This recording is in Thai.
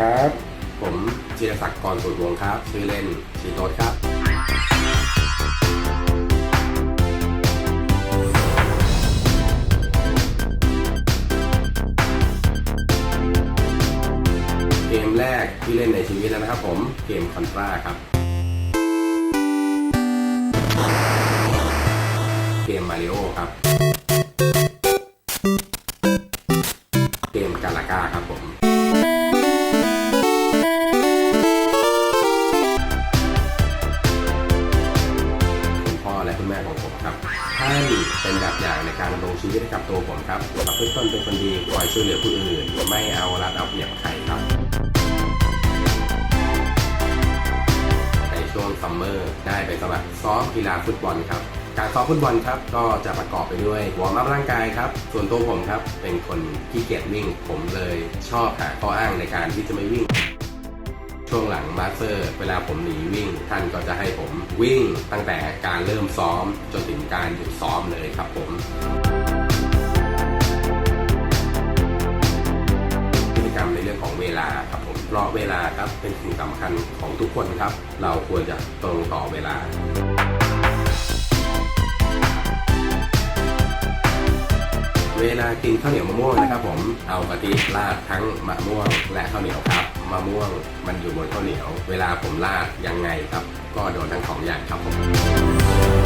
ครับ ผมจิรศักดิ์กรสุดวงครับ ชื่อเล่นชื่อโต๊ดครับ เกมแรกที่เล่นในชีวิตแล้วนะครับผม เกมคอนตราครับ เกมมาริโอครับานเป็นแบบอย่างในการดำรงชีวิตให้กับตัวผมครับประพฤติตนเป็นคนดีคอยช่วยเหลือผู้อื่น ไม่เอารัดเอาเปรียบใครครับในช่วงซัมเมอร์ได้ไปสมัครซ้อมกีฬาฟุตบอลครับการซ้อมฟุตบอลครับก็จะประกอบไปด้วยวอร์มอัพร่างกายครับส่วนตัวผมครับเป็นคนขี้เกียจวิ่ง ผมเลยชอบหาข้ออ้างในการที่จะไม่วิ่ง ช่วงหลังมาสเตอร์ เวลาผมหนีวิ่ง ท่านก็จะให้ผมวิ่งตั้งแต่การเริ่มซ้อมจนถึงการหยุดซ้อมเลยครับผมพฤติกรรมในเรื่องของเวลาครับผมเพราะเวลาครับเป็นสิ่งสำคัญของทุกคนครับ เราควรจะตรงต่อเวลาเวลากินข้าวเหนียวมะม่วงนะครับผมเอากะทิราดทั้งมะม่วงและข้าวเหนียวครับ มะม่วงมันอยู่บนข้าวเหนียว เวลาผมลาดยังไงครับ ก็โดนทั้งสองอย่างครับผม